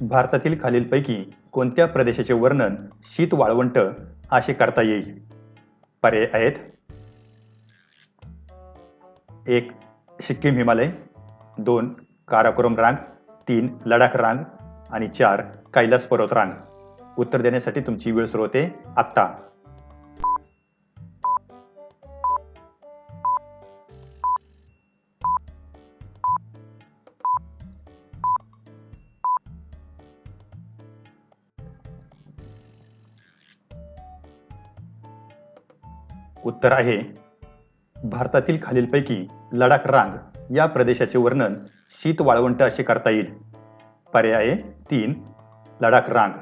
भारतातील खालीलपैकी कोणत्या प्रदेशाचे वर्णन शीत वाळवंट असे करता येईल? पर्याय आहेत. एक सिक्कीम हिमालय. दोन काराकोरम रांग. तीन लडाख रांग. आणि चार कैलास पर्वत रांग. उत्तर देण्यासाठी तुमची वेळ सुरू होते आत्ता. उत्तर आहे. भारतातील खालीलपैकी लडाख रांग या प्रदेशाचे वर्णन शीत वाळवंट असे करता येईल. पर्याय तीन लडाख रांग.